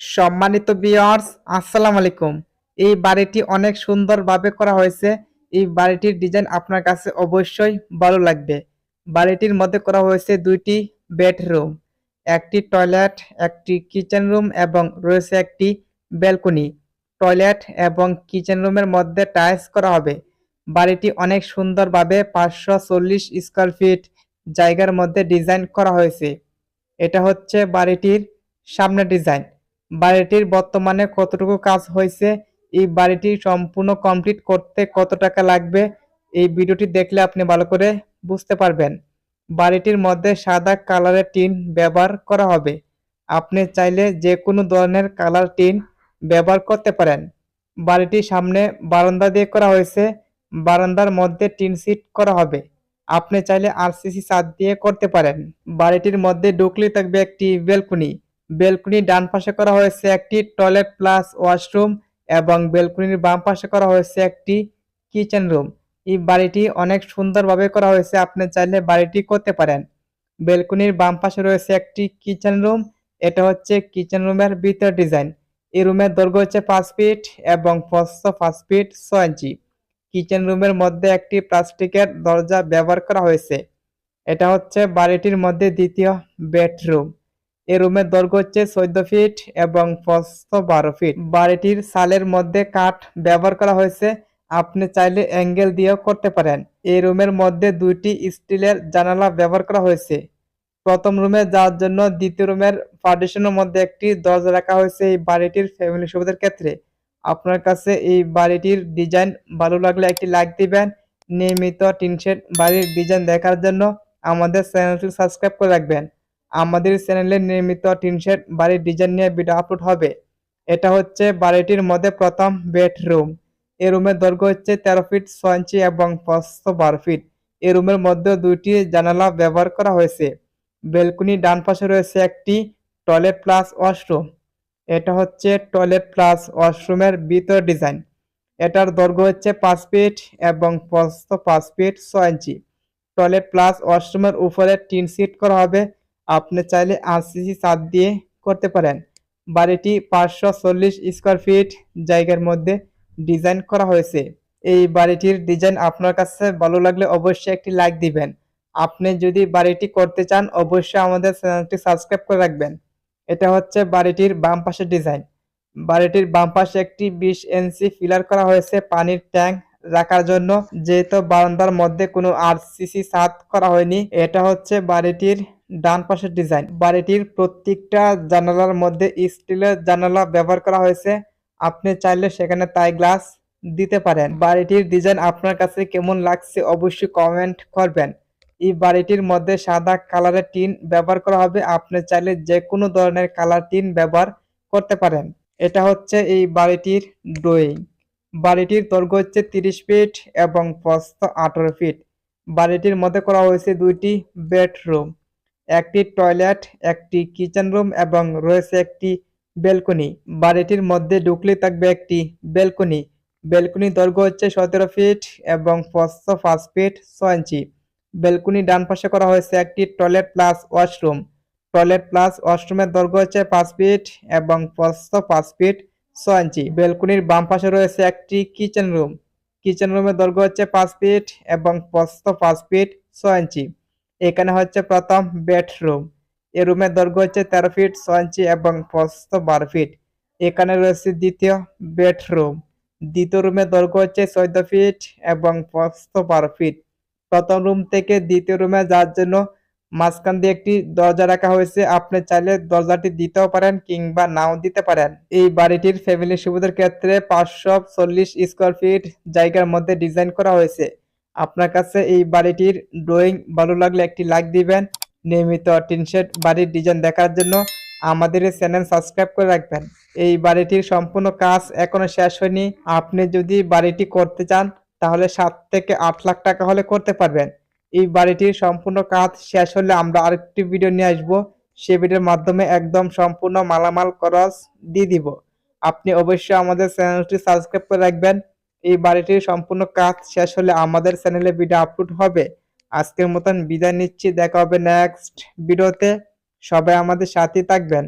সম্মানিত বিয়ার্স আসসালামু আলাইকুম। এই বাড়িটি অনেক সুন্দরভাবে করা হয়েছে। এই বাড়িটির ডিজাইন আপনার কাছে অবশ্যই ভালো লাগবে। বাড়িটির মধ্যে করা হয়েছে দুইটি বেডরুম একটি টয়লেট একটি কিচেন রুম এবং রয়েছে একটি ব্যালকনি টয়লেট এবং কিচেন রুমের মধ্যে টাইলস করা হবে। বাড়িটি অনেক সুন্দরভাবে পাঁচশো চল্লিশ স্কোয়ার ফিট জায়গার মধ্যে ডিজাইন করা হয়েছে। এটা হচ্ছে বাড়িটির সামনে ডিজাইন বাড়িটির বর্তমানে কতটুকু কাজ হয়েছে, এই বাড়িটি সম্পূর্ণ কমপ্লিট করতে কত টাকা লাগবে, এই ভিডিওটি দেখলে আপনি ভালো করে বুঝতে পারবেন। বাড়িটির মধ্যে সাদা কালারের টিন ব্যবহার করা হবে। আপনি চাইলে যে কোনো ধরনের কালার টিন ব্যবহার করতে পারেন। বাড়িটির সামনে বারান্দা দিয়ে করা হয়েছে, বারান্দার মধ্যে টিন সিট করা হবে। আপনি চাইলে আরসিসি ছাদ দিয়ে করতে পারেন। বাড়িটির মধ্যে ঢুকলে থাকবে একটি বেলকনি বেলকনি ডান পাশে করা হয়েছে একটি টয়লেট প্লাস ওয়াশরুম এবং বেলকনির বাম পাশে করা হয়েছে একটি কিচেন রুম। এই বাড়িটি অনেক সুন্দরভাবে করা হয়েছে, আপনি চাইলে বাড়িটি করতে পারেন। বেলকনির বাম পাশে রয়েছে একটি কিচেন রুম, এটা হচ্ছে কিচেন রুমের ভিতর ডিজাইন। এই রুমের দৈর্ঘ্য হচ্ছে পাঁচ ফিট এবং প্রস্থ পাঁচ ফিট ছয় ইঞ্চি। কিচেন রুমের মধ্যে একটি প্লাস্টিকের দরজা ব্যবহার করা হয়েছে। এটা হচ্ছে বাড়িটির মধ্যে দ্বিতীয় বেডরুম। রুমের দৈর্ঘ্য হচ্ছে চোদ্দ ফিট এবং প্রস্থ বারো ফিট। বাড়িটির সালের মধ্যে কাঠ ব্যবহার করা হয়েছে। আপনি চাইলে অ্যাঙ্গেল দিয়েও করতে পারেন। এই রুমের মধ্যে দুইটি স্টিলের জানালা ব্যবহার করা হয়েছে। প্রথম রুমে যাওয়ার জন্য দ্বিতীয় রুমের পার্টিশনের মধ্যে একটি দরজা রাখা হয়েছে এই বাড়িটির ফ্যামিলি সুবিধার ক্ষেত্রে। আপনার কাছে এই বাড়িটির ডিজাইন ভালো লাগলে একটি লাইক দিবেন। নিয়মিত টিনশেড বাড়ির ডিজাইন দেখার জন্য আমাদের চ্যানেলটি সাবস্ক্রাইব করে রাখবেন। আমাদের চ্যানেলে নিয়মিত টিনশেড বাড়ির ডিজাইন নিয়ে ভিডিও আপলোড হবে। এটা হচ্ছে বাড়িটির মধ্যে প্রথম বেডরুম। এই রুমের দৈর্ঘ্য হচ্ছে তেরো ফিট, ছয় ইঞ্চি এবং প্রস্থ বারো ফিট। এই রুমের মধ্যে দুইটি জানালা ব্যবহার করা হয়েছে। বেলকনি ডান পাশে রয়েছে একটি টয়লেট প্লাস ওয়াশরুম। এটা হচ্ছে টয়লেট প্লাস ওয়াশরুমের ভিতর ডিজাইন। এটার দৈর্ঘ্য হচ্ছে পাঁচ ফিট এবং প্রস্থ পাঁচ ফিট, ছয় ইঞ্চি। টয়লেট প্লাস ওয়াশরুমের উপরে টিন সিট করা হবে। আপনি চাইলে আরসিসি ছাদ দিয়ে করতে পারেন। বাড়িটি পাঁচশো চল্লিশ স্কোয়ার ফিট জায়গার মধ্যে ডিজাইন করা হয়েছে। এই বাড়িটির ডিজাইন আপনার কাছে ভালো লাগলে অবশ্যই একটি লাইক দিবেন। আপনি যদি বাড়িটি করতে চান, অবশ্যই আমাদের চ্যানেলটি সাবস্ক্রাইব করে রাখবেন। এটা হচ্ছে বাড়িটির বাম পাশের ডিজাইন। বাড়িটির বাম পাশে একটি বিশ ইঞ্চি ফিলার করা হয়েছে পানির ট্যাঙ্ক রাখার জন্য। যেহেতু বারান্দার মধ্যে কোনো আরসিসি সাত করা হয়নি, এটা হচ্ছে বাড়িটির ডান পাশের ডিজাইন। বাড়িটির প্রত্যেকটা জানালার মধ্যে স্টিলের জানালা ব্যবহার করা হয়েছে। আপনি চাইলে সেখানে তাই গ্লাস দিতে পারেন। বাড়িটির ডিজাইন আপনার কাছে কেমন লাগছে অবশ্যই কমেন্ট করবেন। এই বাড়িটির মধ্যে সাদা কালারের টিন ব্যবহার করা হবে। আপনি চাইলে যে কোনো ধরনের কালার টিন ব্যবহার করতে পারেন। এটা হচ্ছে এই বাড়িটির ড্রয়িং। বাড়িটির দৈর্ঘ্য হচ্ছে তিরিশ ফিট এবং প্রস্থ আঠারো ফিট। বাড়িটির মধ্যে করা হয়েছে দুইটি বেডরুম। একটি টয়লেট, একটি কিচেন রুম এবং রয়েছে একটি বেলকনি। বাড়িটির মধ্যে ঢুকলে থাকবে একটি বেলকনি। বেলকনি দৈর্ঘ্য হচ্ছে সতেরো ফিট এবং প্রস্থ পাঁচ ফিট ছয় ইঞ্চি। বেলকনি ডান পাশে করা হয়েছে একটি toilet plus washroom. Toilet plus ওয়াশরুমের দৈর্ঘ্য হচ্ছে পাঁচ ফিট এবং প্রস্থ পাঁচ ফিট ছয় ইঞ্চি। বেলকনির বাম পাশে রয়েছে একটি কিচেন রুম। কিচেন রুমের দৈর্ঘ্য হচ্ছে পাঁচ ফিট এবং প্রস্থ পাঁচ ফিট ছয় ইঞ্চি। এখানে হচ্ছে প্রথম বেডরুম। এই রুমের দৈর্ঘ্য হচ্ছে তেরো ফিট, ছয় ইঞ্চি এবং প্রস্থ বারো ফিট। এখানে রয়েছে দ্বিতীয় বেডরুম। দ্বিতীয় রুমের দৈর্ঘ্য হচ্ছে চোদ্দ ফিট এবং প্রস্থ বারো ফিট। প্রথম রুম থেকে দ্বিতীয় রুমে যাওয়ার জন্য মাঝখান দিয়ে একটি দরজা রাখা হয়েছে। আপনি চাইলে দরজাটি দিতেও পারেন কিংবা নাও দিতে পারেন। এই বাড়িটির ফ্যামিলি সুবিধার ক্ষেত্রে পাঁচশো চল্লিশ স্কোয়ার ফিট জায়গার মধ্যে ডিজাইন করা হয়েছে। আপনার কাছে এই বাড়িটির ড্রয়িং ভালো লাগলে একটি লাইক দিবেন। নিয়মিত টিনশেড বাড়ির ডিজাইন দেখার জন্য আমাদের এই চ্যানেল সাবস্ক্রাইব করে রাখবেন। এই বাড়িটির সম্পূর্ণ কাজ এখনও শেষ হয়নি। আপনি যদি বাড়িটি করতে চান, তাহলে সাত থেকে আট লাখ টাকা হলে করতে পারবেন। এই বাড়িটির সম্পূর্ণ কাজ শেষ হলে আমরা আরেকটি ভিডিও নিয়ে আসব। সে ভিডিওর মাধ্যমে একদম সম্পূর্ণ মালামাল খরচ দিয়ে দিব। আপনি অবশ্যই আমাদের চ্যানেলটি সাবস্ক্রাইব করে রাখবেন। এই বাড়িটির সম্পূর্ণ কাজ শেষ হলে আমাদের চ্যানেলে ভিডিও আপলোড হবে। আজকের মতন বিদায় নিচ্ছি, দেখা হবে নেক্সট ভিডিওতে সবাই আমাদের সাথে থাকবেন।